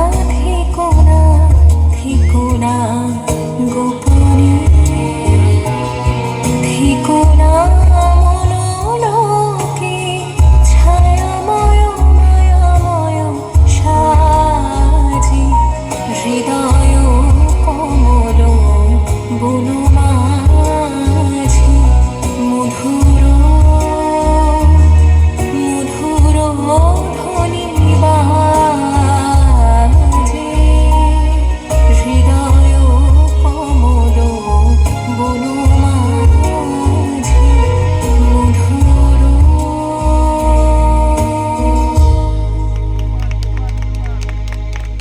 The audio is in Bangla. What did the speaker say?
ঠিকনা ঠিকনা